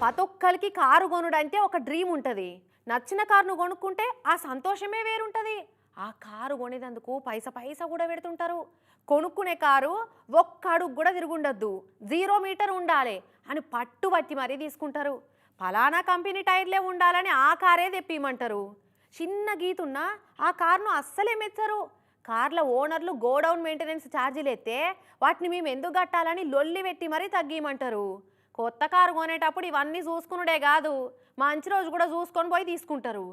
ప్రతి ఒక్కరికి కారు కొనుడంటే ఒక డ్రీమ్ ఉంటుంది. నచ్చిన కారును కొనుక్కుంటే ఆ సంతోషమే వేరుంటుంది. ఆ కారు కొనేదందుకు పైస పైస కూడా పెడుతుంటారు. కొనుక్కునే కారు ఒక్క అడుగు కూడా తిరుగుండొద్దు. జీరో మీటర్ ఉండాలి అని పట్టుబట్టి మరీ తీసుకుంటారు. ఫలానా కంపెనీ టైర్లే ఉండాలని ఆ కారే తెప్పిమంటారు. చిన్న గీతున్నా ఆ కారును అస్సలే మెచ్చరు. కార్ల ఓనర్లు గోడౌన్ మెయింటెనెన్స్ ఛార్జీలు ఎత్తే వాటిని మేము ఎందుకు కట్టాలని లొల్లి పెట్టి మరీ తగ్గియమంటారు కొత్త కారు కొనేటప్పుడు ఇవన్నీ చూసుకునుడే కాదు. మంచి రోజు కూడా చూసుకొని పోయి తీసుకుంటారు.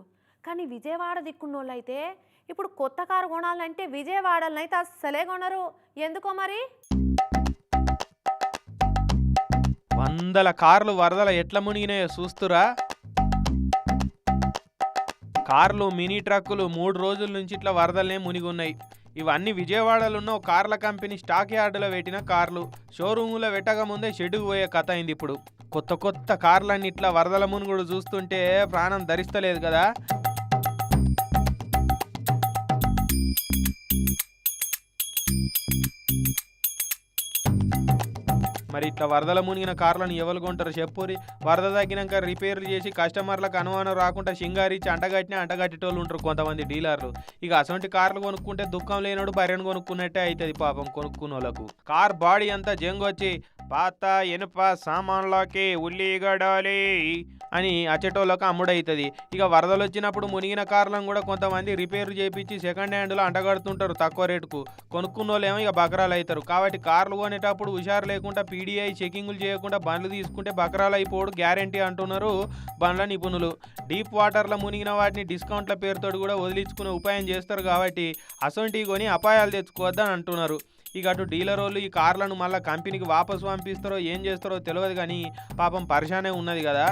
కానీ విజయవాడ దిక్కున్నోళ్ళు అయితే ఇప్పుడు కొత్త కారు కొనాలంటే విజయవాడలనైతే అస్సలే కొనరు. ఎందుకో మరి? వందల కార్లు వరదల ఎట్ల మునిగినాయో చూస్తురా? కార్లు మినీ ట్రక్కులు మూడు రోజుల నుంచి ఇట్లా వరదలనే మునిగి ఉన్నాయి ఇవన్నీ విజయవాడలో ఉన్న కార్ల కంపెనీ స్టాక్ యార్డులో పెట్టిన కార్లు. షోరూములో పెట్టక ముందే షెడ్డుకు పోయే కథ అయింది ఇప్పుడు. కొత్త కొత్త కార్లన్నీ ఇట్లా వరదల మునుగుడు చూస్తుంటే ప్రాణం ధరిస్తలేదు కదా. మరి ఇట్లా వరదల మునిగిన కార్లను ఎవరు కొంటారు చెప్పురి వరద తగ్గినాక రిపేర్లు చేసి కస్టమర్లకు అనుమానం రాకుండా సింగారిచ్చి అంటగట్టిన అంటగట్టేటోళ్ళు ఉంటారు కొంతమంది డీలర్లు. ఇక అసొంటి కార్లు కొనుక్కుంటే దుఃఖం లేనోడు బర్రెను కొనుక్కున్నట్టే అవుతుంది పాపం కొనుక్కున్న వాళ్ళకు కార్ బాడీ అంతా జంగొచ్చి పాత ఎనుప సామాన్లకి ఉల్లిగడాలి అని అచ్చేటోళ్ళకు అమ్ముడవుతుంది ఇక వరదలు వచ్చినప్పుడు మునిగిన కార్లను కూడా కొంతమంది రిపేర్ చేపించి సెకండ్ హ్యాండ్లో అంటగడుతుంటారు తక్కువ రేటుకు. కొనుక్కున్న వాళ్ళు ఏమో ఇక బకరాలు అవుతారు కాబట్టి కార్లు కొనేటప్పుడు హుషారు లేకుండా పీడీఐ చెకింగ్లు చేయకుండా బండ్లు తీసుకుంటే బకరాలు అయిపోవడం గ్యారంటీ అంటున్నారు బండ్ల నిపుణులు. డీప్ వాటర్లో మునిగిన వాటిని డిస్కౌంట్ల పేరుతో కూడా వదిలించుకునే ఉపాయం చేస్తారు కాబట్టి అసొంటివి కొని అపాయాలు తెచ్చుకోవద్దని అంటున్నారు. ఇక అటు డీలర్ వాళ్ళు ఈ కార్లను మళ్ళీ కంపెనీకి వాపసు పంపిస్తారో ఏం చేస్తారో తెలియదు కానీ పాపం పరిశానే ఉన్నది కదా.